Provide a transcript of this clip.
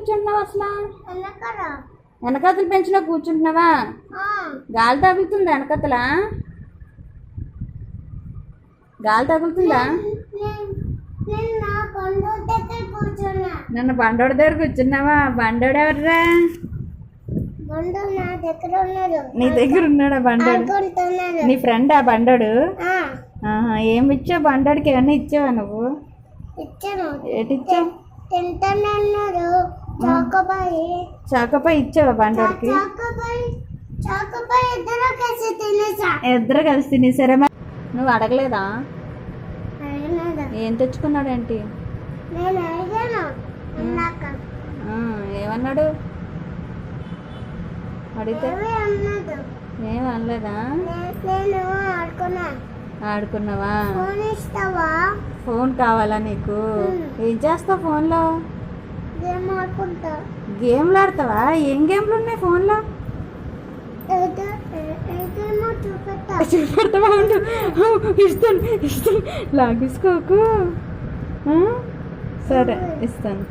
కూర్చుంటున్నావు అసలు? వెనకతలు పెంచిలో కూర్చుంటున్నావా? గాలి తగులుతుందా వెనకతల? గాలి తగులుతుందా? నన్ను బండోడి దగ్గర కూర్చున్నావా? బండోడు ఎవర్రా? నా దగ్గర ఉన్నాడా. బండోడు? నీ ఫ్రెండ్ ఆ. బండోడు ఏమి ఇచ్చావు? బండోడికి ఏమన్నా ఇచ్చావా నువ్వు? ఏటి ఇచ్చావు చాకోబాయి చాకపై ఇచ్చావా బండోడికి ఇద్దరు కలిసి తినేసారా నువ్వు అడగలేదా? ఏం ఇందాక ఆ, ఏమన్నాడు? అడిగితే? ఏం అనలేదా? ఆడుకున్నావా? ఫోన్ కావాలా నీకు? ఏం చేస్తావు ఫోన్లో? గేమ్లు ఆడతావా ఏం గేమ్లు ఉన్నాయి ఫోన్లో చూపెడతావా? ఉండు. ఇస్తాను ఇస్తాను. లాగేసుకోకు? సరే. ఇస్తాను.